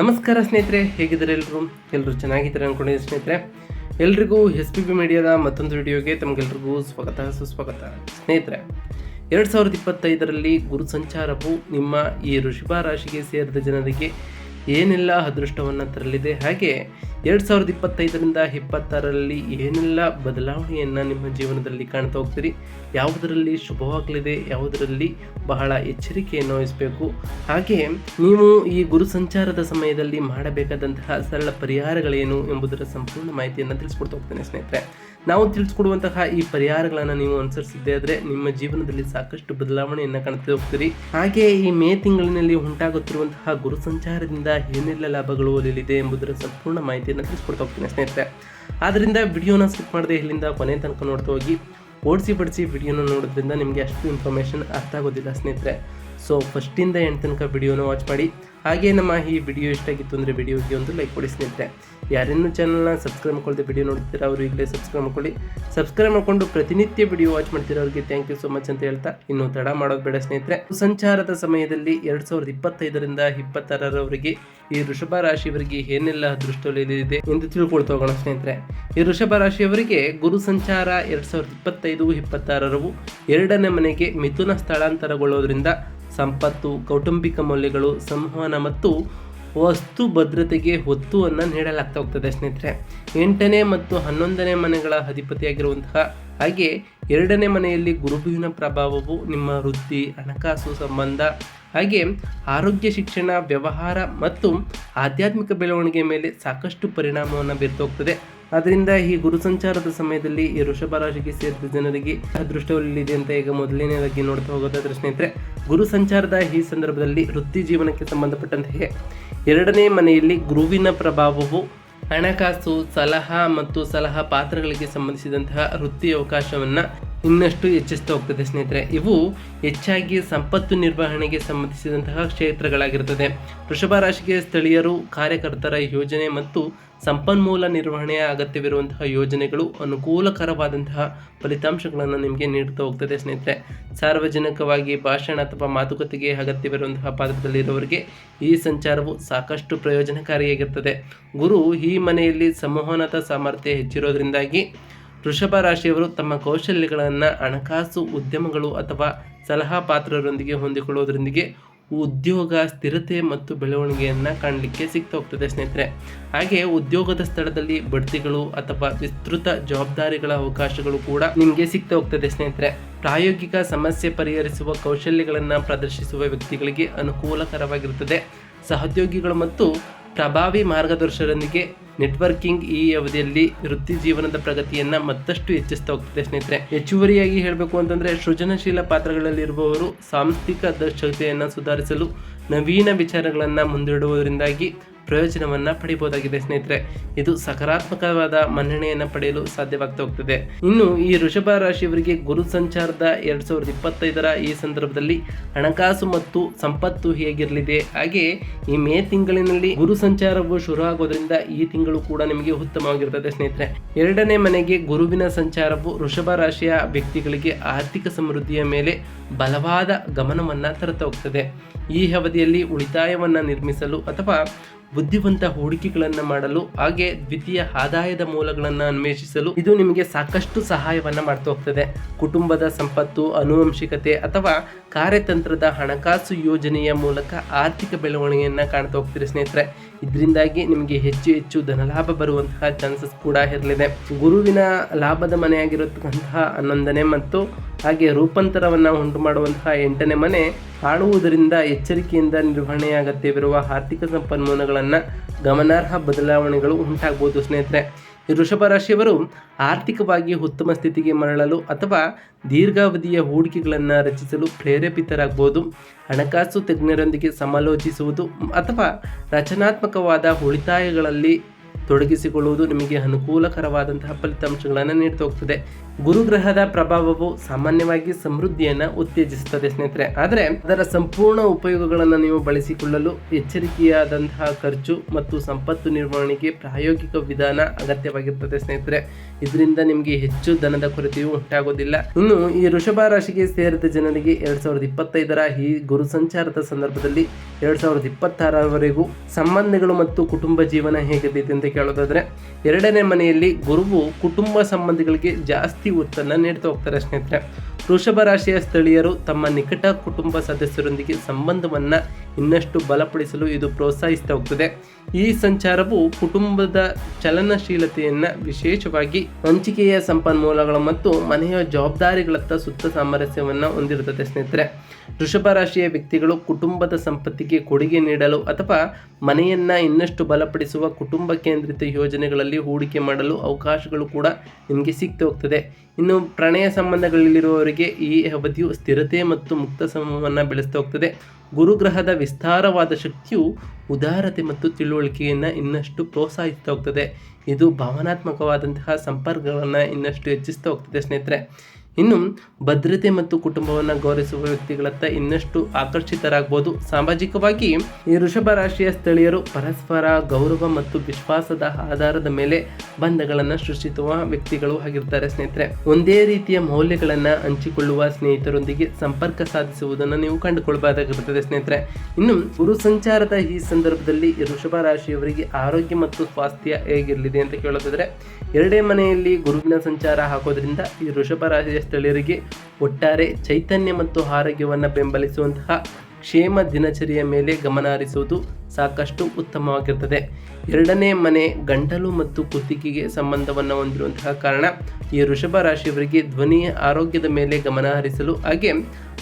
ನಮಸ್ಕಾರ ಸ್ನೇಹಿತರೆ, ಹೇಗಿದ್ದಾರೆ ಎಲ್ಲರೂ ಎಲ್ಲರೂ ಚೆನ್ನಾಗಿದ್ದಾರೆ ಅಂದ್ಕೊಂಡಿದ್ದೀನಿ ಸ್ನೇಹಿತರೆ. ಎಲ್ರಿಗೂ ಎಸ್ ಪಿ ಬಿ ಮೀಡಿಯಾದ ಮತ್ತೊಂದು ವಿಡಿಯೋಗೆ ತಮಗೆಲ್ರಿಗೂ ಸ್ವಾಗತ, ಸುಸ್ವಾಗತ. ಸ್ನೇಹಿತರೆ, ಎರಡು ಸಾವಿರದ ಇಪ್ಪತ್ತೈದರಲ್ಲಿ ಗುರು ಸಂಚಾರವು ನಿಮ್ಮ ಈ ಋಷಭ ರಾಶಿಗೆ ಸೇರಿದ ಜನರಿಗೆ ಏನೆಲ್ಲ ಅದೃಷ್ಟವನ್ನು ತರಲಿದೆ? ಹಾಗೆ ಎರಡು ಸಾವಿರದ ಇಪ್ಪತ್ತೈದರಿಂದ ಇಪ್ಪತ್ತಾರರಲ್ಲಿ ಏನೆಲ್ಲ ಬದಲಾವಣೆಯನ್ನು ನಿಮ್ಮ ಜೀವನದಲ್ಲಿ ಕಾಣ್ತಾ ಹೋಗ್ತೀರಿ? ಯಾವುದರಲ್ಲಿ ಶುಭವಾಗಲಿದೆ? ಯಾವುದರಲ್ಲಿ ಬಹಳ ಎಚ್ಚರಿಕೆಯನ್ನು ವಹಿಸಬೇಕು ಹಾಗೆ ನೀವು ಈ ಗುರು ಸಂಚಾರದ ಸಮಯದಲ್ಲಿ ಮಾಡಬೇಕಾದಂತಹ ಸರಳ ಪರಿಹಾರಗಳೇನು ಎಂಬುದರ ಸಂಪೂರ್ಣ ಮಾಹಿತಿಯನ್ನು ತಿಳಿಸ್ಕೊಡ್ತಾ ಹೋಗ್ತೇನೆ ಸ್ನೇಹಿತರೆ. ನಾವು ತಿಳಿಸ್ಕೊಡುವಂತಹ ಈ ಪರಿಹಾರಗಳನ್ನು ನೀವು ಅನುಸರಿಸಿದ್ದೇ ಆದರೆ ನಿಮ್ಮ ಜೀವನದಲ್ಲಿ ಸಾಕಷ್ಟು ಬದಲಾವಣೆಯನ್ನು ಕಾಣ್ತಾ ಹೋಗ್ತೀರಿ. ಹಾಗೆ ಈ ಮೇ ತಿಂಗಳಿನಲ್ಲಿ ಉಂಟಾಗುತ್ತಿರುವಂತಹ ಗುರು ಸಂಚಾರದಿಂದ ಏನೆಲ್ಲ ಲಾಭಗಳು ಒಲಿಯಲಿದೆ ಎಂಬುದರ ಸಂಪೂರ್ಣ ಮಾಹಿತಿಯನ್ನು ತಿಳಿಸ್ಕೊಡ್ತಾ ಹೋಗ್ತೀನಿ ಸ್ನೇಹಿತರೆ. ಆದ್ದರಿಂದ ವಿಡಿಯೋನ ಸ್ಕಿಪ್ ಮಾಡದೆ ಇಲ್ಲಿಂದ ಕೊನೆ ತನಕ ನೋಡ್ತಾ ಹೋಗಿ. ಓಡಿಸಿ ಬಡಿಸಿ ವಿಡಿಯೋನ ನೋಡೋದ್ರಿಂದ ನಿಮಗೆ ಅಷ್ಟು ಇನ್ಫಾರ್ಮೇಷನ್ ಅರ್ಥ ಆಗೋದಿಲ್ಲ ಸ್ನೇಹಿತರೆ. ಸೊ ಫಸ್ಟಿಂದ ಎಂಟು ತನಕ ವಿಡಿಯೋನ ವಾಚ್ ಮಾಡಿ. ಹಾಗೆ ನಮ್ಮ ಈ ವಿಡಿಯೋ ಇಷ್ಟ ಆಗಿತ್ತು ಅಂದರೆ ವಿಡಿಯೋಗೆ ಒಂದು ಲೈಕ್ ಕೊಡಿ ಸ್ನೇಹಿತರೆ. ಯಾರೇನು ಚಾನಲ್ನ ಸಬ್ಸ್ಕ್ರೈಬ್ ಮಾಡ್ಕೊಳ್ದೆ ವಿಡಿಯೋ ನೋಡ್ತೀರಾ ಅವರು ಈಗಲೇ ಸಬ್ಸ್ಕ್ರೈಬ್ ಮಾಡ್ಕೊಳ್ಳಿ. ಸಬ್ಸ್ಕ್ರೈಬ್ ಮಾಡಿಕೊಂಡು ಪ್ರತಿನಿತ್ಯ ವಿಡಿಯೋ ವಾಚ್ ಮಾಡ್ತೀರೋ ಅವ್ರಿಗೆ ಥ್ಯಾಂಕ್ ಯು ಸೊ ಮಚ್ ಅಂತ ಹೇಳ್ತಾ ಇನ್ನು ತಡ ಮಾಡೋದು ಬೇಡ ಸ್ನೇಹಿತರೆ. ಸಂಚಾರದ ಸಮಯದಲ್ಲಿ ಎರಡು ಸಾವಿರದ ಇಪ್ಪತ್ತೈದರಿಂದ ಇಪ್ಪತ್ತಾರರವರೆಗೆ ಈ ವೃಷಭ ರಾಶಿಯವರಿಗೆ ಏನೆಲ್ಲ ಅದೃಷ್ಟವಿದೆ ಎಂದು ತಿಳ್ಕೊಳ್ತಾ ಹೋಗೋಣ ಸ್ನೇಹಿತರೆ. ಈ ವೃಷಭ ರಾಶಿಯವರಿಗೆ ಗುರು ಸಂಚಾರ ಎರಡು ಸಾವಿರದ ಇಪ್ಪತ್ತೈದು, ಇಪ್ಪತ್ತಾರರವು ಎರಡನೇ ಮನೆಗೆ ಮಿಥುನ ಸ್ಥಳಾಂತರಗೊಳ್ಳೋದ್ರಿಂದ ಸಂಪತ್ತು, ಕೌಟುಂಬಿಕ ಮೌಲ್ಯಗಳು, ಸಂವಹನ ಮತ್ತು ವಸ್ತು ಭದ್ರತೆಗೆ ಒತ್ತುವನ್ನು ನೀಡಲಾಗ್ತಾ ಹೋಗ್ತದೆ ಸ್ನೇಹಿತರೆ. ಎಂಟನೇ ಮತ್ತು ಹನ್ನೊಂದನೇ ಮನೆಗಳ ಅಧಿಪತಿಯಾಗಿರುವಂತಹ ಹಾಗೆ ಎರಡನೇ ಮನೆಯಲ್ಲಿ ಗುರುಬಿನ ಪ್ರಭಾವವು ನಿಮ್ಮ ವೃತ್ತಿ, ಹಣಕಾಸು ಸಂಬಂಧ ಹಾಗೆ ಆರೋಗ್ಯ, ಶಿಕ್ಷಣ, ವ್ಯವಹಾರ ಮತ್ತು ಆಧ್ಯಾತ್ಮಿಕ ಬೆಳವಣಿಗೆ ಮೇಲೆ ಸಾಕಷ್ಟು ಪರಿಣಾಮವನ್ನು ಬೀರ್ತಾ ಹೋಗ್ತದೆ. ಅದರಿಂದ ಈ ಗುರು ಸಂಚಾರದ ಸಮಯದಲ್ಲಿ ಈ ವೃಷಭ ರಾಶಿಗೆ ಸೇರಿದ ಜನರಿಗೆ ಅದೃಷ್ಟವಲ್ಲಿದೆ ಅಂತ ಈಗ ಮೊದಲನೇದಾಗಿ ನೋಡ್ತಾ ಹೋಗೋದಾದ್ರೆ ಸ್ನೇಹಿತರೆ ಗುರು ಸಂಚಾರದ ಈ ಸಂದರ್ಭದಲ್ಲಿ ವೃತ್ತಿ ಜೀವನಕ್ಕೆ ಸಂಬಂಧಪಟ್ಟಂತೆ ಎರಡನೇ ಮನೆಯಲ್ಲಿ ಗುರುವಿನ ಪ್ರಭಾವವು ಹಣಕಾಸು, ಸಲಹಾ ಮತ್ತು ಸಲಹಾ ಪಾತ್ರಗಳಿಗೆ ಸಂಬಂಧಿಸಿದಂತಹ ವೃತ್ತಿ ಅವಕಾಶವನ್ನು ಇನ್ನಷ್ಟು ಹೆಚ್ಚಿಸ್ತಾ ಹೋಗ್ತದೆ ಸ್ನೇಹಿತರೆ. ಇವು ಹೆಚ್ಚಾಗಿ ಸಂಪತ್ತು ನಿರ್ವಹಣೆಗೆ ಸಂಬಂಧಿಸಿದಂತಹ ಕ್ಷೇತ್ರಗಳಾಗಿರುತ್ತದೆ ವೃಷಭ ರಾಶಿಗೆ ಸ್ಥಳೀಯರು, ಕಾರ್ಯಕರ್ತರ ಯೋಜನೆ ಮತ್ತು ಸಂಪನ್ಮೂಲ ನಿರ್ವಹಣೆಯ ಅಗತ್ಯವಿರುವಂತಹ ಯೋಜನೆಗಳು ಅನುಕೂಲಕರವಾದಂತಹ ಫಲಿತಾಂಶಗಳನ್ನು ನಿಮಗೆ ನೀಡುತ್ತಾ ಹೋಗ್ತದೆ ಸ್ನೇಹಿತರೆ. ಸಾರ್ವಜನಿಕವಾಗಿ ಭಾಷಣ ಅಥವಾ ಮಾತುಕತೆಗೆ ಅಗತ್ಯವಿರುವಂತಹ ಪಾತ್ರದಲ್ಲಿರುವವರಿಗೆ ಈ ಸಂಚಾರವು ಸಾಕಷ್ಟು ಪ್ರಯೋಜನಕಾರಿಯಾಗಿರ್ತದೆ. ಗುರು ಈ ಮನೆಯಲ್ಲಿ ಸಂವಹನದ ಸಾಮರ್ಥ್ಯ ಹೆಚ್ಚಿರೋದ್ರಿಂದಾಗಿ ವೃಷಭ ರಾಶಿಯವರು ತಮ್ಮ ಕೌಶಲ್ಯಗಳನ್ನು ಹಣಕಾಸು, ಉದ್ಯಮಗಳು ಅಥವಾ ಸಲಹಾ ಪಾತ್ರರೊಂದಿಗೆ ಹೊಂದಿಕೊಳ್ಳೋದ್ರೊಂದಿಗೆ ಉದ್ಯೋಗ ಸ್ಥಿರತೆ ಮತ್ತು ಬೆಳವಣಿಗೆಯನ್ನು ಕಾಣಲಿಕ್ಕೆ ಸಿಗ್ತಾ ಹೋಗ್ತದೆ ಸ್ನೇಹಿತರೆ. ಹಾಗೆ ಉದ್ಯೋಗದ ಸ್ಥಳದಲ್ಲಿ ಬಡ್ತಿಗಳು ಅಥವಾ ವಿಸ್ತೃತ ಜವಾಬ್ದಾರಿಗಳ ಅವಕಾಶಗಳು ಕೂಡ ನಿಮಗೆ ಸಿಗ್ತಾ ಹೋಗ್ತದೆ ಸ್ನೇಹಿತರೆ. ಪ್ರಾಯೋಗಿಕ ಸಮಸ್ಯೆ ಪರಿಹರಿಸುವ ಕೌಶಲ್ಯಗಳನ್ನು ಪ್ರದರ್ಶಿಸುವ ವ್ಯಕ್ತಿಗಳಿಗೆ ಅನುಕೂಲಕರವಾಗಿರುತ್ತದೆ. ಸಹೋದ್ಯೋಗಿಗಳು ಮತ್ತು ಪ್ರಭಾವಿ ಮಾರ್ಗದರ್ಶಕರೊಂದಿಗೆ ನೆಟ್ವರ್ಕಿಂಗ್ ಈ ಅವಧಿಯಲ್ಲಿ ವೃತ್ತಿ ಜೀವನದ ಪ್ರಗತಿಯನ್ನ ಮತ್ತಷ್ಟು ಹೆಚ್ಚಿಸ್ತಾ ಹೋಗ್ತದೆ ಸ್ನೇಹಿತರೆ. ಹೆಚ್ಚುವರಿಯಾಗಿ ಹೇಳಬೇಕು ಅಂತಂದ್ರೆ, ಸೃಜನಶೀಲ ಪಾತ್ರಗಳಲ್ಲಿರುವವರು ಸಾಂಸ್ಥಿಕ ದಕ್ಷತೆಯನ್ನು ಸುಧಾರಿಸಲು ನವೀನ ವಿಚಾರಗಳನ್ನು ಮುಂದಿಡುವುದರಿಂದಾಗಿ ಪ್ರಯೋಜನವನ್ನು ಪಡಿಬಹುದಾಗಿದೆ ಸ್ನೇಹಿತರೆ. ಇದು ಸಕಾರಾತ್ಮಕವಾದ ಮನ್ನಣೆಯನ್ನು ಪಡೆಯಲು ಸಾಧ್ಯವಾಗ್ತಾ ಹೋಗ್ತದೆ. ಇನ್ನು ಈ ವೃಷಭ ರಾಶಿಯವರಿಗೆ ಗುರು ಸಂಚಾರದ ಎರಡ್ ಸಾವಿರದ ಇಪ್ಪತ್ತೈದರ ಈ ಸಂದರ್ಭದಲ್ಲಿ ಹಣಕಾಸು ಮತ್ತು ಸಂಪತ್ತು ಹೇಗಿರಲಿದೆ? ಹಾಗೆ ಈ ಮೇ ತಿಂಗಳಿನಲ್ಲಿ ಗುರು ಸಂಚಾರವು ಶುರು ಆಗೋದ್ರಿಂದ ಈ ತಿಂಗಳು ಕೂಡ ನಿಮಗೆ ಉತ್ತಮವಾಗಿರ್ತದೆ, ಸ್ನೇಹಿತರೆ. ಎರಡನೇ ಮನೆಗೆ ಗುರುವಿನ ಸಂಚಾರವು ವೃಷಭ ರಾಶಿಯ ವ್ಯಕ್ತಿಗಳಿಗೆ ಆರ್ಥಿಕ ಸಮೃದ್ಧಿಯ ಮೇಲೆ ಬಲವಾದ ಗಮನವನ್ನು ತರುತ್ತಾ ಹೋಗ್ತದೆ. ಈ ಅವಧಿಯಲ್ಲಿ ಉಳಿತಾಯವನ್ನು ನಿರ್ಮಿಸಲು ಅಥವಾ ಬುದ್ಧಿವಂತ ಹೂಡಿಕೆಗಳನ್ನು ಮಾಡಲು, ಹಾಗೆ ದ್ವಿತೀಯ ಆದಾಯದ ಮೂಲಗಳನ್ನು ಅನ್ವೇಷಿಸಲು ಇದು ನಿಮಗೆ ಸಾಕಷ್ಟು ಸಹಾಯವನ್ನ ಮಾಡ್ತಾ ಹೋಗ್ತದೆ. ಕುಟುಂಬದ ಸಂಪತ್ತು ಅನುವಂಶಿಕತೆ ಅಥವಾ ಕಾರ್ಯತಂತ್ರದ ಹಣಕಾಸು ಯೋಜನೆಯ ಮೂಲಕ ಆರ್ಥಿಕ ಬೆಳವಣಿಗೆಯನ್ನ ಕಾಣ್ತಾ ಹೋಗ್ತೀರಿ ಸ್ನೇಹಿತರೆ. ಇದರಿಂದಾಗಿ ನಿಮಗೆ ಹೆಚ್ಚು ಹೆಚ್ಚು ಧನಲಾಭ ಬರುವಂತಹ ಚಾನ್ಸಸ್ ಕೂಡ ಇರಲಿದೆ. ಗುರುವಿನ ಲಾಭದ ಮನೆಯಾಗಿರತಕ್ಕಂತಹ ಹನ್ನೊಂದನೇ ಮತ್ತು ಹಾಗೆ ರೂಪಾಂತರವನ್ನು ಉಂಟು ಮಾಡುವಂತಹ ಎಂಟನೇ ಮನೆ ಆಡುವುದರಿಂದ ಎಚ್ಚರಿಕೆಯಿಂದ ನಿರ್ವಹಣೆಯ ಅಗತ್ಯವಿರುವ ಆರ್ಥಿಕ ಸಂಪನ್ಮೂಲಗಳನ್ನು ಗಮನಾರ್ಹ ಬದಲಾವಣೆಗಳು ಉಂಟಾಗಬಹುದು ಸ್ನೇಹಿತರೆ. ವೃಷಭ ರಾಶಿಯವರು ಆರ್ಥಿಕವಾಗಿ ಉತ್ತಮ ಸ್ಥಿತಿಗೆ ಮರಳಲು ಅಥವಾ ದೀರ್ಘಾವಧಿಯ ಹೂಡಿಕೆಗಳನ್ನು ರಚಿಸಲು ಪ್ರೇರೇಪಿತರಾಗಬಹುದು ಹಣಕಾಸು ತಜ್ಞರೊಂದಿಗೆ ಸಮಾಲೋಚಿಸುವುದು ಅಥವಾ ರಚನಾತ್ಮಕವಾದ ಉಳಿತಾಯಗಳಲ್ಲಿ ತೊಡಗಿಸಿಕೊಳ್ಳುವುದು ನಿಮಗೆ ಅನುಕೂಲಕರವಾದಂತಹ ಫಲಿತಾಂಶಗಳನ್ನು ನೀಡ್ತಾ ಹೋಗ್ತದೆ. ಗುರುಗ್ರಹದ ಪ್ರಭಾವವು ಸಾಮಾನ್ಯವಾಗಿ ಸಮೃದ್ಧಿಯನ್ನು ಉತ್ತೇಜಿಸುತ್ತದೆ ಸ್ನೇಹಿತರೆ. ಆದರೆ ಅದರ ಸಂಪೂರ್ಣ ಉಪಯೋಗಗಳನ್ನು ನೀವು ಬಳಸಿಕೊಳ್ಳಲು ಎಚ್ಚರಿಕೆಯಾದಂತಹ ಖರ್ಚು ಮತ್ತು ಸಂಪತ್ತು ನಿರ್ವಹಣೆಗೆ ಪ್ರಾಯೋಗಿಕ ವಿಧಾನ ಅಗತ್ಯವಾಗಿರುತ್ತದೆ ಸ್ನೇಹಿತರೆ. ಇದರಿಂದ ನಿಮಗೆ ಹೆಚ್ಚು ಧನದ ಕೊರತೆಯು ಉಂಟಾಗೋದಿಲ್ಲ. ಇನ್ನು ಈ ವೃಷಭ ರಾಶಿಗೆ ಸೇರಿದ ಜನರಿಗೆ ಎರಡ್ ಸಾವಿರದ ಇಪ್ಪತ್ತೈದರ ಈ ಗುರು ಸಂಚಾರದ ಸಂದರ್ಭದಲ್ಲಿ ಎರಡ್ ಸಾವಿರದ ಇಪ್ಪತ್ತಾರರವರೆಗೂ ಸಂಬಂಧಗಳು ಮತ್ತು ಕುಟುಂಬ ಜೀವನ ಹೇಗಿದೆ ಕೇಳೋದಾದ್ರೆ, ಎರಡನೇ ಮನೆಯಲ್ಲಿ ಗುರುವು ಕುಟುಂಬ ಸಂಬಂಧಿಗಳಿಗೆ ಜಾಸ್ತಿ ಒತ್ತನ್ನು ನೀಡ್ತಾ ಹೋಗ್ತಾರೆ ಸ್ನೇಹಿತರೆ. ವೃಷಭ ರಾಶಿಯ ಸ್ಥಳೀಯರು ತಮ್ಮ ನಿಕಟ ಕುಟುಂಬ ಸದಸ್ಯರೊಂದಿಗೆ ಸಂಬಂಧವನ್ನು ಇನ್ನಷ್ಟು ಬಲಪಡಿಸಲು ಇದು ಪ್ರೋತ್ಸಾಹಿಸ್ತಾ ಹೋಗ್ತದೆ. ಈ ಸಂಚಾರವು ಕುಟುಂಬದ ಚಲನಶೀಲತೆಯನ್ನು ವಿಶೇಷವಾಗಿ ಹಂಚಿಕೆಯ ಸಂಪನ್ಮೂಲಗಳು ಮತ್ತು ಮನೆಯ ಜವಾಬ್ದಾರಿಗಳತ್ತ ಸುತ್ತ ಸಾಮರಸ್ಯವನ್ನು ಹೊಂದಿರುತ್ತದೆ ಸ್ನೇಹಿತರೆ. ವೃಷಭ ರಾಶಿಯ ವ್ಯಕ್ತಿಗಳು ಕುಟುಂಬದ ಸಂಪತ್ತಿಗೆ ಕೊಡುಗೆ ನೀಡಲು ಅಥವಾ ಮನೆಯನ್ನ ಇನ್ನಷ್ಟು ಬಲಪಡಿಸುವ ಕುಟುಂಬ ಕೇಂದ್ರಿತ ಯೋಜನೆಗಳಲ್ಲಿ ಹೂಡಿಕೆ ಮಾಡಲು ಅವಕಾಶಗಳು ಕೂಡ ನಿಮಗೆ ಸಿಗ್ತಾ ಹೋಗ್ತದೆ. ಇನ್ನು ಪ್ರಣಯ ಸಂಬಂಧಗಳಲ್ಲಿರುವವರಿಗೆ ಈ ಅವಧಿಯು ಸ್ಥಿರತೆ ಮತ್ತು ಮುಕ್ತ ಸಮವನ್ನು ಬೆಳೆಸ್ತಾ ಹೋಗ್ತದೆ. ಗುರುಗ್ರಹದ ವಿಸ್ತಾರವಾದ ಶಕ್ತಿಯು ಉದಾರತೆ ಮತ್ತು ತಿಳುವಳಿಕೆಯನ್ನು ಇನ್ನಷ್ಟು ಪ್ರೋತ್ಸಾಹಿಸ್ತಾ ಹೋಗ್ತದೆ. ಇದು ಭಾವನಾತ್ಮಕವಾದಂತಹ ಸಂಪರ್ಕಗಳನ್ನು ಇನ್ನಷ್ಟು ಹೆಚ್ಚಿಸ್ತಾ ಹೋಗ್ತದೆ ಸ್ನೇಹಿತರೆ. ಇನ್ನು ಭದ್ರತೆ ಮತ್ತು ಕುಟುಂಬವನ್ನು ಗೌರವಿಸುವ ವ್ಯಕ್ತಿಗಳತ್ತ ಇನ್ನಷ್ಟು ಆಕರ್ಷಿತರಾಗಬಹುದು ಸಾಮಾಜಿಕವಾಗಿ ಈ ವೃಷಭ ರಾಶಿಯ ಸ್ಥಳೀಯರು ಪರಸ್ಪರ ಗೌರವ ಮತ್ತು ವಿಶ್ವಾಸದ ಆಧಾರದ ಮೇಲೆ ಬಂಧಗಳನ್ನು ಸೃಷ್ಟಿಸುವ ವ್ಯಕ್ತಿಗಳು ಆಗಿರ್ತಾರೆ ಸ್ನೇಹಿತರೆ. ಒಂದೇ ರೀತಿಯ ಮೌಲ್ಯಗಳನ್ನು ಹಂಚಿಕೊಳ್ಳುವ ಸ್ನೇಹಿತರೊಂದಿಗೆ ಸಂಪರ್ಕ ಸಾಧಿಸುವುದನ್ನು ನೀವು ಕಂಡುಕೊಳ್ಳಬಹುದಾಗಿರುತ್ತದೆ ಸ್ನೇಹಿತರೆ. ಇನ್ನು ಗುರು ಸಂಚಾರದ ಈ ಸಂದರ್ಭದಲ್ಲಿ ಈ ವೃಷಭ ರಾಶಿಯವರಿಗೆ ಆರೋಗ್ಯ ಮತ್ತು ಸ್ವಾಸ್ಥ್ಯ ಹೇಗಿರಲಿದೆ ಅಂತ ಕೇಳೋದಾದ್ರೆ, ಎರಡೇ ಮನೆಯಲ್ಲಿ ಗುರುವಿನ ಸಂಚಾರ ಹಾಕೋದ್ರಿಂದ ಈ ವೃಷಭ ರಾಶಿಯ ಸ್ಥಳೀಯರಿಗೆ ಒಟ್ಟಾರೆ ಚೈತನ್ಯ ಮತ್ತು ಆರೋಗ್ಯವನ್ನು ಬೆಂಬಲಿಸುವಂತಹ ಕ್ಷೇಮ ದಿನಚರಿಯ ಮೇಲೆ ಗಮನ ಹರಿಸುವುದು ಸಾಕಷ್ಟು ಉತ್ತಮವಾಗಿರ್ತದೆ ಎರಡನೇ ಮನೆ ಗಂಟಲು ಮತ್ತು ಕುತ್ತಿಗೆಗೆ ಸಂಬಂಧವನ್ನು ಹೊಂದಿರುವಂತಹ ಕಾರಣ ಈ ವೃಷಭ ರಾಶಿಯವರಿಗೆ ಧ್ವನಿಯ ಆರೋಗ್ಯದ ಮೇಲೆ ಗಮನ ಹರಿಸಲು ಹಾಗೆ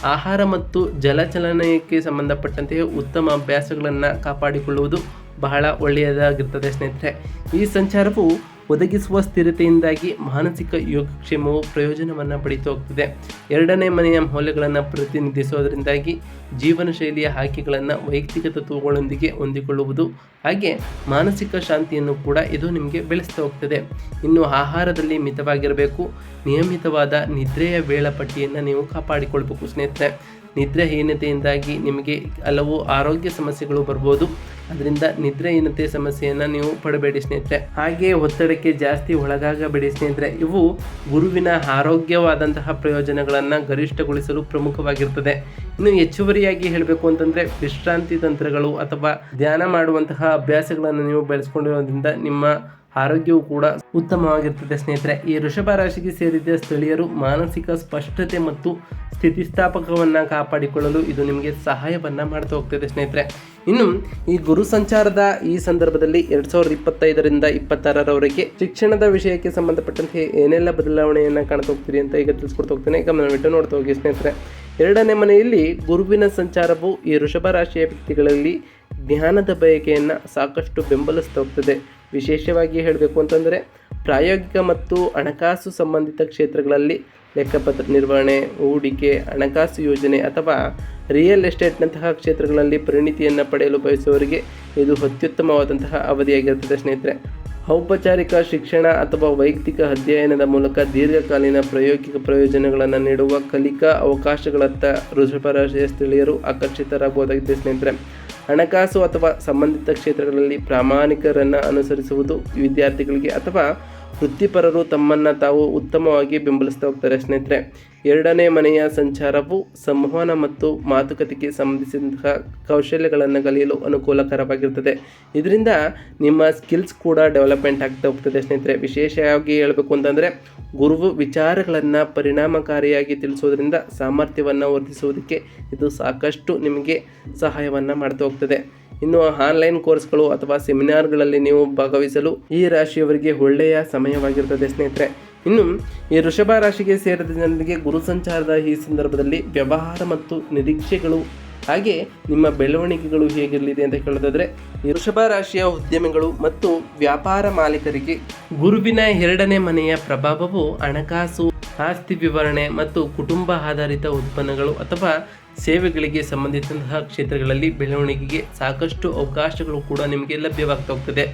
ಆಹಾರ ಮತ್ತು ಜಲಚಲನಕ್ಕೆ ಸಂಬಂಧಪಟ್ಟಂತೆ ಉತ್ತಮ ಅಭ್ಯಾಸಗಳನ್ನು ಕಾಪಾಡಿಕೊಳ್ಳುವುದು ಬಹಳ ಒಳ್ಳೆಯದಾಗಿರ್ತದೆ ಸ್ನೇಹಿತರೆ. ಈ ಸಂಚಾರವು ಒದಗಿಸುವ ಸ್ಥಿರತೆಯಿಂದಾಗಿ ಮಾನಸಿಕ ಯೋಗಕ್ಷೇಮವು ಪ್ರಯೋಜನವನ್ನು ಪಡೀತಾ ಹೋಗ್ತದೆ. ಎರಡನೇ ಮನೆಯ ಮೌಲ್ಯಗಳನ್ನು ಪ್ರತಿನಿಧಿಸೋದರಿಂದಾಗಿ ಜೀವನ ಶೈಲಿಯ ಆಯ್ಕೆಗಳನ್ನು ವೈಯಕ್ತಿಕ ತತ್ವಗಳೊಂದಿಗೆ ಹೊಂದಿಕೊಳ್ಳುವುದು ಹಾಗೆ ಮಾನಸಿಕ ಶಾಂತಿಯನ್ನು ಕೂಡ ಇದು ನಿಮಗೆ ಬೆಳೆಸ್ತಾ ಹೋಗ್ತದೆ. ಇನ್ನು ಆಹಾರದಲ್ಲಿ ಮಿತವಾಗಿರಬೇಕು. ನಿಯಮಿತವಾದ ನಿದ್ರೆಯ ವೇಳಾಪಟ್ಟಿಯನ್ನು ನೀವು ಕಾಪಾಡಿಕೊಳ್ಬೇಕು ಸ್ನೇಹಿತರೆ. ನಿದ್ರೆಹೀನತೆಯಿಂದಾಗಿ ನಿಮಗೆ ಹಲವು ಆರೋಗ್ಯ ಸಮಸ್ಯೆಗಳು ಬರ್ಬೋದು. ಅದರಿಂದ ನಿದ್ರೆಹೀನತೆ ಸಮಸ್ಯೆಯನ್ನು ನೀವು ಪಡಬೇಡಿ ಸ್ನೇಹಿತರೆ. ಹಾಗೆ ಒತ್ತಡಕ್ಕೆ ಜಾಸ್ತಿ ಒಳಗಾಗಬೇಡಿ ಸ್ನೇಹಿತರೆ. ಇವು ಗುರುವಿನ ಆರೋಗ್ಯವಾದಂತಹ ಪ್ರಯೋಜನಗಳನ್ನು ಗರಿಷ್ಠಗೊಳಿಸಲು ಪ್ರಮುಖವಾಗಿರ್ತದೆ. ಇನ್ನು ಹೆಚ್ಚುವರಿಯಾಗಿ ಹೇಳಬೇಕು ಅಂತಂದರೆ ವಿಶ್ರಾಂತಿ ತಂತ್ರಗಳು ಅಥವಾ ಧ್ಯಾನ ಮಾಡುವಂತಹ ಅಭ್ಯಾಸಗಳನ್ನು ನೀವು ಬೆಳೆಸ್ಕೊಂಡಿರೋದ್ರಿಂದ ನಿಮ್ಮ ಆರೋಗ್ಯವು ಕೂಡ ಉತ್ತಮವಾಗಿರ್ತದೆ, ಸ್ನೇಹಿತರೆ. ಈ ವೃಷಭ ರಾಶಿಗೆ ಸೇರಿದ ಸ್ಥಳೀಯರು ಮಾನಸಿಕ ಸ್ಪಷ್ಟತೆ ಮತ್ತು ಸ್ಥಿತಿಸ್ಥಾಪಕವನ್ನು ಕಾಪಾಡಿಕೊಳ್ಳಲು ಇದು ನಿಮಗೆ ಸಹಾಯವನ್ನು ಮಾಡ್ತಾ ಹೋಗ್ತದೆ, ಸ್ನೇಹಿತರೆ. ಇನ್ನು, ಈ ಗುರು ಸಂಚಾರದ ಈ ಸಂದರ್ಭದಲ್ಲಿ ಎರಡ್ ಸಾವಿರದ ಇಪ್ಪತ್ತೈದರಿಂದ ಇಪ್ಪತ್ತಾರರವರೆಗೆ ಶಿಕ್ಷಣದ ವಿಷಯಕ್ಕೆ ಸಂಬಂಧಪಟ್ಟಂತೆ ಏನೆಲ್ಲ ಬದಲಾವಣೆಯನ್ನು ಕಾಣ್ತಾ ಹೋಗ್ತೀರಿ ಅಂತ ಈಗ ತಿಳಿಸ್ಕೊಡ್ತಾ ಹೋಗ್ತೇನೆ. ಗಮನವಿಟ್ಟು ನೋಡ್ತಾ ಹೋಗಿ, ಸ್ನೇಹಿತರೆ. ಎರಡನೇ ಮನೆಯಲ್ಲಿ ಗುರುವಿನ ಸಂಚಾರವು ಈ ವೃಷಭ ರಾಶಿಯ ವ್ಯಕ್ತಿಗಳಲ್ಲಿ ಜ್ಞಾನದ ಬಯಕೆಯನ್ನು ಸಾಕಷ್ಟು ಬೆಂಬಲಿಸ್ತಾ ಹೋಗ್ತದೆ. ವಿಶೇಷವಾಗಿ ಹೇಳಬೇಕು ಅಂತಂದರೆ ಪ್ರಾಯೋಗಿಕ ಮತ್ತು ಹಣಕಾಸು ಸಂಬಂಧಿತ ಕ್ಷೇತ್ರಗಳಲ್ಲಿ ಲೆಕ್ಕಪತ್ರ ನಿರ್ವಹಣೆ, ಹೂಡಿಕೆ, ಹಣಕಾಸು ಯೋಜನೆ ಅಥವಾ ರಿಯಲ್ ಎಸ್ಟೇಟ್ನಂತಹ ಕ್ಷೇತ್ರಗಳಲ್ಲಿ ಪರಿಣಿತಿಯನ್ನು ಪಡೆಯಲು ಬಯಸುವವರಿಗೆ ಇದು ಅತ್ಯುತ್ತಮವಾದಂತಹ ಅವಧಿಯಾಗಿರುತ್ತದೆ ಸ್ನೇಹಿತರೆ. ಔಪಚಾರಿಕ ಶಿಕ್ಷಣ ಅಥವಾ ವೈಯಕ್ತಿಕ ಅಧ್ಯಯನದ ಮೂಲಕ ದೀರ್ಘಕಾಲೀನ ಪ್ರಾಯೋಗಿಕ ಪ್ರಯೋಜನಗಳನ್ನು ನೀಡುವ ಕಲಿಕಾ ಅವಕಾಶಗಳತ್ತ ವೃಷಭ ಸ್ಥಳೀಯರು ಆಕರ್ಷಿತರಾಗಬಹುದಾಗಿದೆ ಸ್ನೇಹಿತರೆ. ಹಣಕಾಸು ಅಥವಾ ಸಂಬಂಧಿತ ಕ್ಷೇತ್ರಗಳಲ್ಲಿ ಪ್ರಾಮಾಣಿಕರನ್ನು ಅನುಸರಿಸುವುದು ವಿದ್ಯಾರ್ಥಿಗಳಿಗೆ ಅಥವಾ ವೃತ್ತಿಪರರು ತಮ್ಮನ್ನು ತಾವು ಉತ್ತಮವಾಗಿ ಬೆಂಬಲಿಸ್ತಾ ಹೋಗ್ತಾರೆ ಸ್ನೇಹಿತರೆ. ಎರಡನೇ ಮನೆಯ ಸಂಚಾರವು ಸಂವಹನ ಮತ್ತು ಮಾತುಕತೆಗೆ ಸಂಬಂಧಿಸಿದಂತಹ ಕೌಶಲ್ಯಗಳನ್ನು ಕಲಿಯಲು ಅನುಕೂಲಕರವಾಗಿರ್ತದೆ ಇದರಿಂದ ನಿಮ್ಮ ಸ್ಕಿಲ್ಸ್ ಕೂಡ ಡೆವಲಪ್ಮೆಂಟ್ ಆಗ್ತಾ ಹೋಗ್ತದೆ ಸ್ನೇಹಿತರೆ. ವಿಶೇಷವಾಗಿ ಹೇಳಬೇಕು ಅಂತಂದರೆ ಗುರು ವಿಚಾರಗಳನ್ನು ಪರಿಣಾಮಕಾರಿಯಾಗಿ ತಿಳಿಸೋದ್ರಿಂದ ಸಾಮರ್ಥ್ಯವನ್ನು ವರ್ಧಿಸುವುದಕ್ಕೆ ಇದು ಸಾಕಷ್ಟು ನಿಮಗೆ ಸಹಾಯವನ್ನು ಮಾಡ್ತಾ ಹೋಗ್ತದೆ. ಇನ್ನು ಆನ್ಲೈನ್ ಕೋರ್ಸ್ಗಳು ಅಥವಾ ಸೆಮಿನಾರ್ಗಳಲ್ಲಿ ನೀವು ಭಾಗವಹಿಸಲು ಈ ರಾಶಿಯವರಿಗೆ ಒಳ್ಳೆಯ ಸಮಯವಾಗಿರುತ್ತದೆ ಸ್ನೇಹಿತರೆ. ಇನ್ನು ಈ ವೃಷಭ ರಾಶಿಗೆ ಸೇರಿದ ಜನರಿಗೆ ಗುರು ಸಂಚಾರದ ಈ ಸಂದರ್ಭದಲ್ಲಿ ವ್ಯವಹಾರ ಮತ್ತು ನಿರೀಕ್ಷೆಗಳು, ಹಾಗೆ ನಿಮ್ಮ ಬೆಳವಣಿಗೆಗಳು ಹೇಗಿರಲಿದೆ ಅಂತ ಕೇಳೋದಾದ್ರೆ ಈ ವೃಷಭ ರಾಶಿಯ ಉದ್ಯಮಿಗಳು ಮತ್ತು ವ್ಯಾಪಾರ ಮಾಲೀಕರಿಗೆ ಗುರುವಿನ ಎರಡನೇ ಮನೆಯ ಪ್ರಭಾವವು ಹಣಕಾಸು, ಆಸ್ತಿ ವಿವರಣೆ ಮತ್ತು ಕುಟುಂಬ ಆಧಾರಿತ ಉತ್ಪನ್ನಗಳು ಅಥವಾ ಸೇವೆಗಳಿಗೆ ಸಂಬಂಧಿಸಿದಂತಹ ಕ್ಷೇತ್ರಗಳಲ್ಲಿ ಬೆಳವಣಿಗೆಗೆ ಸಾಕಷ್ಟು ಅವಕಾಶಗಳು ಕೂಡ ನಿಮಗೆ ಲಭ್ಯವಾಗ್ತಾ ಹೋಗ್ತದೆ.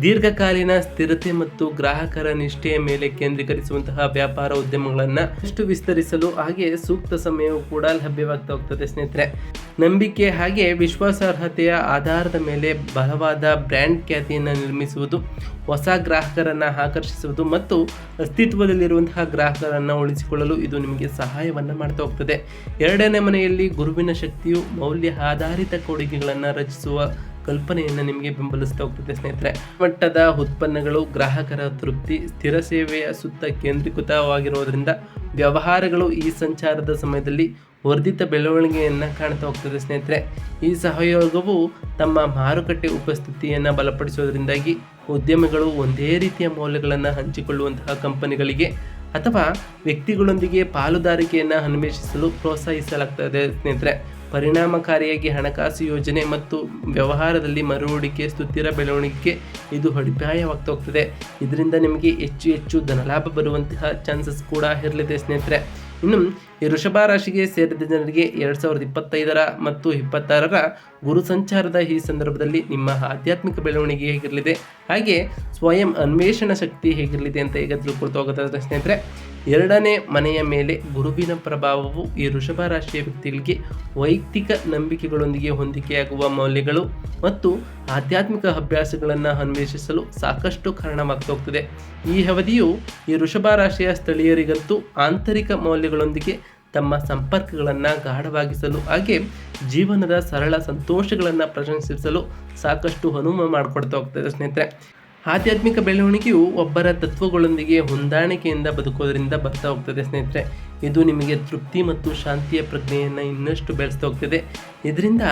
ದೀರ್ಘಕಾಲೀನ ಸ್ಥಿರತೆ ಮತ್ತು ಗ್ರಾಹಕರ ನಿಷ್ಠೆಯ ಮೇಲೆ ಕೇಂದ್ರೀಕರಿಸುವಂತಹ ವ್ಯಾಪಾರ ಉದ್ಯಮಗಳನ್ನು ಅಷ್ಟು ವಿಸ್ತರಿಸಲು ಹಾಗೆ ಸೂಕ್ತ ಸಮಯವು ಕೂಡ ಲಭ್ಯವಾಗ್ತಾ ಹೋಗ್ತದೆ ಸ್ನೇಹಿತರೆ. ನಂಬಿಕೆ ಹಾಗೆ ವಿಶ್ವಾಸಾರ್ಹತೆಯ ಆಧಾರದ ಮೇಲೆ ಬಲವಾದ ಬ್ರ್ಯಾಂಡ್ ಖ್ಯಾತಿಯನ್ನು ನಿರ್ಮಿಸುವುದು, ಹೊಸ ಗ್ರಾಹಕರನ್ನು ಆಕರ್ಷಿಸುವುದು ಮತ್ತು ಅಸ್ತಿತ್ವದಲ್ಲಿರುವಂತಹ ಗ್ರಾಹಕರನ್ನು ಉಳಿಸಿಕೊಳ್ಳಲು ಇದು ನಿಮಗೆ ಸಹಾಯವನ್ನು ಮಾಡ್ತಾ ಹೋಗ್ತದೆ. ಎರಡನೇ ಮನೆಯಲ್ಲಿ ಗುರುವಿನ ಶಕ್ತಿಯು ಮೌಲ್ಯ ಆಧಾರಿತ ಕೊಡುಗೆಗಳನ್ನು ರಚಿಸುವ ಕಲ್ಪನೆಯನ್ನು ನಿಮಗೆ ಬೆಂಬಲಿಸ್ತಾ ಹೋಗ್ತದೆ, ಸ್ನೇಹಿತರೆ. ಮಟ್ಟದ ಉತ್ಪನ್ನಗಳು, ಗ್ರಾಹಕರ ತೃಪ್ತಿ, ಸ್ಥಿರ ಸೇವೆಯ ಸುತ್ತ ಕೇಂದ್ರೀಕೃತವಾಗಿರುವುದರಿಂದ ವ್ಯವಹಾರಗಳು ಈ ಸಂಚಾರದ ಸಮಯದಲ್ಲಿ ವರ್ಧಿತ ಬೆಳವಣಿಗೆಯನ್ನು ಕಾಣ್ತಾ ಹೋಗ್ತದೆ, ಸ್ನೇಹಿತರೆ. ಈ ಸಹಯೋಗವು ತಮ್ಮ ಮಾರುಕಟ್ಟೆ ಉಪಸ್ಥಿತಿಯನ್ನು ಬಲಪಡಿಸೋದ್ರಿಂದಾಗಿ ಉದ್ಯಮಿಗಳು ಒಂದೇ ರೀತಿಯ ಮೌಲ್ಯಗಳನ್ನು ಹಂಚಿಕೊಳ್ಳುವಂತಹ ಕಂಪನಿಗಳಿಗೆ ಅಥವಾ ವ್ಯಕ್ತಿಗಳೊಂದಿಗೆ ಪಾಲುದಾರಿಕೆಯನ್ನು ಅನ್ವೇಷಿಸಲು ಪ್ರೋತ್ಸಾಹಿಸಲಾಗ್ತದೆ, ಸ್ನೇಹಿತರೆ. ಪರಿಣಾಮಕಾರಿಯಾಗಿ ಹಣಕಾಸು ಯೋಜನೆ ಮತ್ತು ವ್ಯವಹಾರದಲ್ಲಿ ಮರುಹೂಡಿಕೆ, ಸುಸ್ಥಿರ ಬೆಳವಣಿಗೆಗೆ ಇದು ಅಡಿಪಾಯವಾಗ್ತೋಗ್ತದೆ. ಇದರಿಂದ ನಿಮಗೆ ಹೆಚ್ಚು ಹೆಚ್ಚು ಧನಲಾಭ ಬರುವಂತಹ ಚಾನ್ಸಸ್ ಕೂಡ ಇರಲಿದೆ ಸ್ನೇಹಿತರೆ. ಇನ್ನು, ಈ ವೃಷಭ ರಾಶಿಗೆ ಸೇರಿದ ಜನರಿಗೆ ಎರಡು ಸಾವಿರದ ಇಪ್ಪತ್ತೈದರ ಮತ್ತು ಇಪ್ಪತ್ತಾರರ ಗುರು ಸಂಚಾರದ ಈ ಸಂದರ್ಭದಲ್ಲಿ ನಿಮ್ಮ ಆಧ್ಯಾತ್ಮಿಕ ಬೆಳವಣಿಗೆ ಹೇಗಿರಲಿದೆ? ಹಾಗೆ ಸ್ವಯಂ ಅನ್ವೇಷಣ ಶಕ್ತಿ ಹೇಗಿರಲಿದೆ ಅಂತ ಈಗ ತಿಳ್ಕೊಳ್ತಾ ಹೋಗುತ್ತೆ ಸ್ನೇಹಿತರೆ ಎರಡನೇ ಮನೆಯ ಮೇಲೆ ಗುರುವಿನ ಪ್ರಭಾವವು ಈ ವೃಷಭ ರಾಶಿಯ ವ್ಯಕ್ತಿಗಳಿಗೆ ವೈಯಕ್ತಿಕ ನಂಬಿಕೆಗಳೊಂದಿಗೆ ಹೊಂದಿಕೆಯಾಗುವ ಮೌಲ್ಯಗಳು ಮತ್ತು ಆಧ್ಯಾತ್ಮಿಕ ಅಭ್ಯಾಸಗಳನ್ನು ಅನ್ವೇಷಿಸಲು ಸಾಕಷ್ಟು ಕಾರಣವಾಗ್ತಾ ಹೋಗ್ತದೆ. ಈ ಅವಧಿಯು ಈ ವೃಷಭ ರಾಶಿಯ ಸ್ಥಳೀಯರಿಗಂತೂ ಆಂತರಿಕ ಮೌಲ್ಯಗಳೊಂದಿಗೆ ತಮ್ಮ ಸಂಪರ್ಕಗಳನ್ನು ಗಾಢವಾಗಿಸಲು ಹಾಗೆ ಜೀವನದ ಸರಳ ಸಂತೋಷಗಳನ್ನು ಪ್ರಶಂಸಿಸಲು ಸಾಕಷ್ಟು ಅನುವು ಮಾಡಿಕೊಡ್ತಾ ಹೋಗ್ತದೆ ಸ್ನೇಹಿತರೆ. ಆಧ್ಯಾತ್ಮಿಕ ಬೆಳವಣಿಗೆಯು ಒಬ್ಬರ ತತ್ವಗಳೊಂದಿಗೆ ಹೊಂದಾಣಿಕೆಯಿಂದ ಬದುಕೋದ್ರಿಂದ ಬರ್ತಾ ಹೋಗ್ತದೆ ಸ್ನೇಹಿತರೆ. ಇದು ನಿಮಗೆ ತೃಪ್ತಿ ಮತ್ತು ಶಾಂತಿಯ ಪ್ರಜ್ಞೆಯನ್ನು ಇನ್ನಷ್ಟು ಬೆಳೆಸ್ತಾ ಹೋಗ್ತದೆ. ಇದರಿಂದ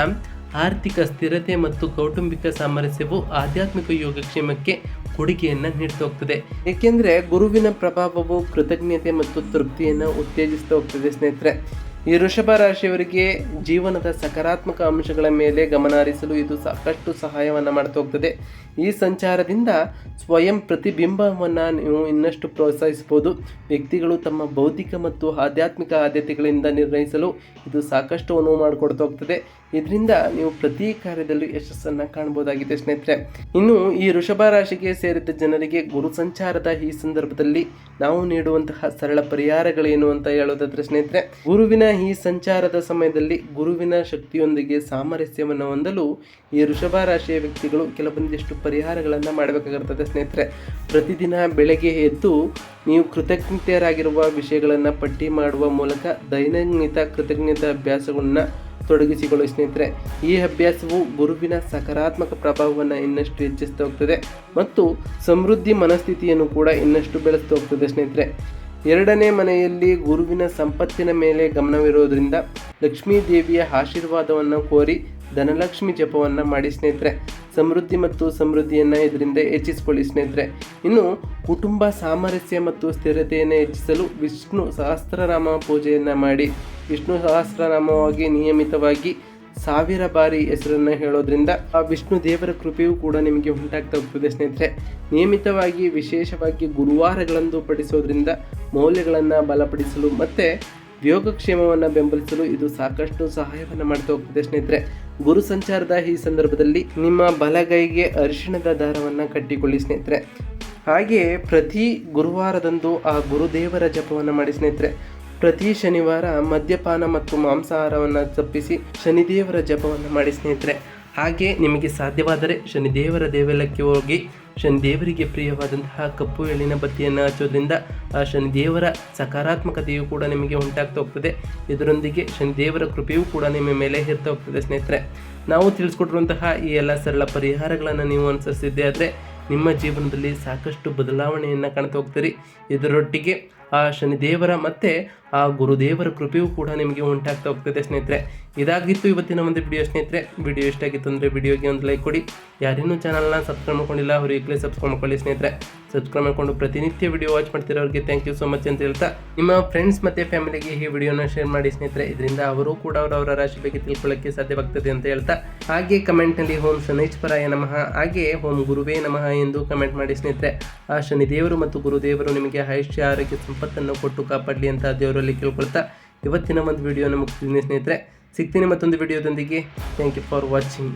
ಆರ್ಥಿಕ ಸ್ಥಿರತೆ ಮತ್ತು ಕೌಟುಂಬಿಕ ಸಾಮರಸ್ಯವು ಆಧ್ಯಾತ್ಮಿಕ ಯೋಗಕ್ಷೇಮಕ್ಕೆ ಕೊಡುಗೆಯನ್ನು ನೀಡ್ತಾ ಹೋಗ್ತದೆ. ಏಕೆಂದರೆ ಗುರುವಿನ ಪ್ರಭಾವವು ಕೃತಜ್ಞತೆ ಮತ್ತು ತೃಪ್ತಿಯನ್ನು ಉತ್ತೇಜಿಸ್ತಾ ಹೋಗ್ತದೆ ಸ್ನೇಹಿತರೆ. ಈ ವೃಷಭ ರಾಶಿಯವರಿಗೆ ಜೀವನದ ಸಕಾರಾತ್ಮಕ ಅಂಶಗಳ ಮೇಲೆ ಗಮನ ಹರಿಸಲು ಇದು ಸಾಕಷ್ಟು ಸಹಾಯವನ್ನು ಮಾಡ್ತಾ ಹೋಗ್ತದೆ. ಈ ಸಂಚಾರದಿಂದ ಸ್ವಯಂ ಪ್ರತಿಬಿಂಬವನ್ನು ನೀವು ಇನ್ನಷ್ಟು ಪ್ರೋತ್ಸಾಹಿಸಬಹುದು. ವ್ಯಕ್ತಿಗಳು ತಮ್ಮ ಬೌದ್ಧಿಕ ಮತ್ತು ಆಧ್ಯಾತ್ಮಿಕ ಆದ್ಯತೆಗಳಿಂದ ನಿರ್ವಹಿಸಲು ಇದು ಸಾಕಷ್ಟು ಅನುವು ಮಾಡಿಕೊಡ್ತಾ ಹೋಗ್ತದೆ. ಇದರಿಂದ ನೀವು ಪ್ರತಿ ಕಾರ್ಯದಲ್ಲೂ ಯಶಸ್ಸನ್ನು ಕಾಣಬಹುದಾಗಿದೆ ಸ್ನೇಹಿತರೆ. ಇನ್ನು ಈ ವೃಷಭ ರಾಶಿಗೆ ಸೇರಿದ ಜನರಿಗೆ ಗುರು ಸಂಚಾರದ ಈ ಸಂದರ್ಭದಲ್ಲಿ ನಾವು ನೀಡುವಂತಹ ಸರಳ ಪರಿಹಾರಗಳೇನು ಅಂತ ಹೇಳೋದಾದ್ರೆ ಸ್ನೇಹಿತರೆ, ಗುರುವಿನ ಈ ಸಂಚಾರದ ಸಮಯದಲ್ಲಿ ಗುರುವಿನ ಶಕ್ತಿಯೊಂದಿಗೆ ಸಾಮರಸ್ಯವನ್ನು ಹೊಂದಲು ಈ ವೃಷಭ ರಾಶಿಯ ವ್ಯಕ್ತಿಗಳು ಕೆಲವೊಂದಿಷ್ಟು ಪರಿಹಾರಗಳನ್ನು ಮಾಡಬೇಕಾಗಿರ್ತದೆ ಸ್ನೇಹಿತರೆ. ಪ್ರತಿದಿನ ಬೆಳಗ್ಗೆ ಎದ್ದು ನೀವು ಕೃತಜ್ಞತೆಯರಾಗಿರುವ ವಿಷಯಗಳನ್ನು ಪಟ್ಟಿ ಮಾಡುವ ಮೂಲಕ ದೈನಂದಿನ ಕೃತಜ್ಞತೆ ಅಭ್ಯಾಸಗಳನ್ನು ತೊಡಗಿಸಿಕೊಳ್ಳಿ ಸ್ನೇಹಿತರೆ. ಈ ಅಭ್ಯಾಸವು ಗುರುವಿನ ಸಕಾರಾತ್ಮಕ ಪ್ರಭಾವವನ್ನು ಇನ್ನಷ್ಟು ಹೆಚ್ಚಿಸ್ತಾ ಹೋಗ್ತದೆ ಮತ್ತು ಸಮೃದ್ಧಿ ಮನಸ್ಥಿತಿಯನ್ನು ಕೂಡ ಇನ್ನಷ್ಟು ಬೆಳೆಸ್ತಾ ಹೋಗ್ತದೆ ಸ್ನೇಹಿತರೆ. ಎರಡನೇ ಮನೆಯಲ್ಲಿ ಗುರುವಿನ ಸಂಪತ್ತಿನ ಮೇಲೆ ಗಮನವಿರೋದ್ರಿಂದ ಲಕ್ಷ್ಮೀ ದೇವಿಯ ಆಶೀರ್ವಾದವನ್ನು ಕೋರಿ ಧನಲಕ್ಷ್ಮಿ ಜಪವನ್ನು ಮಾಡಿ ಸ್ನೇಹಿತರೆ. ಸಮೃದ್ಧಿ ಮತ್ತು ಸಮೃದ್ಧಿಯನ್ನು ಇದರಿಂದ ಹೆಚ್ಚಿಸಿಕೊಳ್ಳಿ ಸ್ನೇಹಿತರೆ. ಇನ್ನು ಕುಟುಂಬ ಸಾಮರಸ್ಯ ಮತ್ತು ಸ್ಥಿರತೆಯನ್ನು ಹೆಚ್ಚಿಸಲು ವಿಷ್ಣು ಸಹಸ್ರನಾಮ ಪೂಜೆಯನ್ನು ಮಾಡಿ. ವಿಷ್ಣು ಸಹಸ್ರನಾಮವಾಗಿ ನಿಯಮಿತವಾಗಿ ಸಾವಿರ ಬಾರಿ ಹೆಸರನ್ನು ಹೇಳೋದ್ರಿಂದ ಆ ವಿಷ್ಣು ದೇವರ ಕೃಪೆಯೂ ಕೂಡ ನಿಮಗೆ ಉಂಟಾಗ್ತಾ ಹೋಗ್ತದೆ, ಸ್ನೇಹಿತರೆ. ನಿಯಮಿತವಾಗಿ, ವಿಶೇಷವಾಗಿ ಗುರುವಾರಗಳಂದು ಪಡಿಸೋದ್ರಿಂದ ಮೌಲ್ಯಗಳನ್ನು ಬಲಪಡಿಸಲು ಮತ್ತು ಯೋಗಕ್ಷೇಮವನ್ನು ಬೆಂಬಲಿಸಲು ಇದು ಸಾಕಷ್ಟು ಸಹಾಯವನ್ನು ಮಾಡ್ತಾ ಹೋಗ್ತದೆ, ಸ್ನೇಹಿತರೆ. ಗುರು ಸಂಚಾರದ ಈ ಸಂದರ್ಭದಲ್ಲಿ ನಿಮ್ಮ ಬಲಗೈಗೆ ಅರಿಶಿಣದ ದಾರವನ್ನು ಕಟ್ಟಿಕೊಳ್ಳಿ, ಸ್ನೇಹಿತರೆ. ಹಾಗೆಯೇ ಪ್ರತಿ ಗುರುವಾರದಂದು ಆ ಗುರುದೇವರ ಜಪವನ್ನು ಮಾಡಿ, ಸ್ನೇಹಿತರೆ. ಪ್ರತಿ ಶನಿವಾರ ಮದ್ಯಪಾನ ಮತ್ತು ಮಾಂಸಾಹಾರವನ್ನು ತಪ್ಪಿಸಿ ಶನಿದೇವರ ಜಪವನ್ನು ಮಾಡಿ ಸ್ನೇಹಿತರೆ. ಹಾಗೆ ನಿಮಗೆ ಸಾಧ್ಯವಾದರೆ ಶನಿದೇವರ ದೇವಾಲಯಕ್ಕೆ ಹೋಗಿ ಶನಿದೇವರಿಗೆ ಪ್ರಿಯವಾದಂತಹ ಕಪ್ಪು ಎಳ್ಳಿನ ಬತ್ತಿಯನ್ನು ಹಚ್ಚೋದ್ರಿಂದ ಆ ಶನಿದೇವರ ಸಕಾರಾತ್ಮಕತೆಯು ಕೂಡ ನಿಮಗೆ ಉಂಟಾಗ್ತಾ ಹೋಗ್ತದೆ. ಇದರೊಂದಿಗೆ ಶನಿದೇವರ ಕೃಪೆಯೂ ಕೂಡ ನಿಮ್ಮ ಮೇಲೆ ಇರ್ತಾ ಹೋಗ್ತದೆ ಸ್ನೇಹಿತರೆ. ನಾವು ತಿಳಿಸ್ಕೊಟ್ಟಿರುವಂತಹ ಈ ಎಲ್ಲ ಸರಳ ಪರಿಹಾರಗಳನ್ನು ನೀವು ಅನುಸರಿಸಿದ್ದೆ ಆದರೆ ನಿಮ್ಮ ಜೀವನದಲ್ಲಿ ಸಾಕಷ್ಟು ಬದಲಾವಣೆಯನ್ನು ಕಾಣ್ತಾ ಹೋಗ್ತೀರಿ. ಇದರೊಟ್ಟಿಗೆ ಆ ಶನಿದೇವರ ಮತ್ತು ಆ ಗುರುದೇವರ ಕೃಪೆಯೂ ಕೂಡ ನಿಮಗೆ ಉಂಟಾಗ್ತಾ ಹೋಗ್ತದೆ ಸ್ನೇಹಿತರೆ. ಇದಾಗಿತ್ತು ಇವತ್ತಿನ ಒಂದು ವಿಡಿಯೋ ಸ್ನೇಹಿತರೆ. ವಿಡಿಯೋ ಇಷ್ಟ ಆಗಿತ್ತು ಅಂದರೆ ವಿಡಿಯೋಗೆ ಒಂದು ಲೈಕ್ ಕೊಡಿ. ಯಾರೇನೂ ಚಾನಲ್ನ ಸಬ್ಸ್ಕ್ರೈಬ್ ಮಾಡ್ಕೊಂಡಿಲ್ಲ, ಅವರು ಈಗಲೇ ಸಬ್ಸ್ಕ್ರೈಬ್ ಮಾಡ್ಕೊಳ್ಳಿ ಸ್ನೇಹಿತರೆ. ಸಬ್ಸ್ಕ್ರೈಬ್ ಮಾಡಿಕೊಂಡು ಪ್ರತಿನಿತ್ಯ ವಿಡಿಯೋ ವಾಚ್ ಮಾಡ್ತಿರೋರಿಗೆ ಥ್ಯಾಂಕ್ ಯು ಸೊ ಮಚ್ ಅಂತ ಹೇಳ್ತಾ, ನಿಮ್ಮ ಫ್ರೆಂಡ್ಸ್ ಮತ್ತು ಫ್ಯಾಮಿಲಿಗೆ ಈ ವಿಡಿಯೋನ ಶೇರ್ ಮಾಡಿ ಸ್ನೇಹಿತರೆ. ಇದರಿಂದ ಅವರು ಕೂಡ ಅವರವರ ರಾಶಿ ಬಗ್ಗೆ ತಿಳ್ಕೊಳ್ಳೋಕ್ಕೆ ಸಾಧ್ಯವಾಗ್ತದೆ ಅಂತ ಹೇಳ್ತಾ, ಹಾಗೆ ಕಮೆಂಟ್ನಲ್ಲಿ ಓಂ ಶನೈಶ್ವರಾಯ ನಮಃ, ಹಾಗೆ ಓಂ ಗುರುವೇ ನಮಃ ಎಂದು ಕಮೆಂಟ್ ಮಾಡಿ ಸ್ನೇಹಿತರೆ. ಆ ಶನಿದೇವರು ಮತ್ತು ಗುರುದೇವರು ನಿಮಗೆ ಆಯುಷ್ಯ ಆರೋಗ್ಯ ಸಂಪತ್ತನ್ನು ಕೊಟ್ಟು ಕಾಪಾಡಲಿ ಅಂತ ದೇವರಲ್ಲಿ ಕೇಳ್ಕೊಳ್ತಾ ಇವತ್ತಿನ ಒಂದು ವಿಡಿಯೋನ ಮುಗಿಸ್ತೀನಿ ಸ್ನೇಹಿತರೆ. ಸಿಗ್ತೀನಿ ಮತ್ತೊಂದು ವಿಡಿಯೋದೊಂದಿಗೆ ಥ್ಯಾಂಕ್ ಯು ಫಾರ್ ವಾಚಿಂಗ್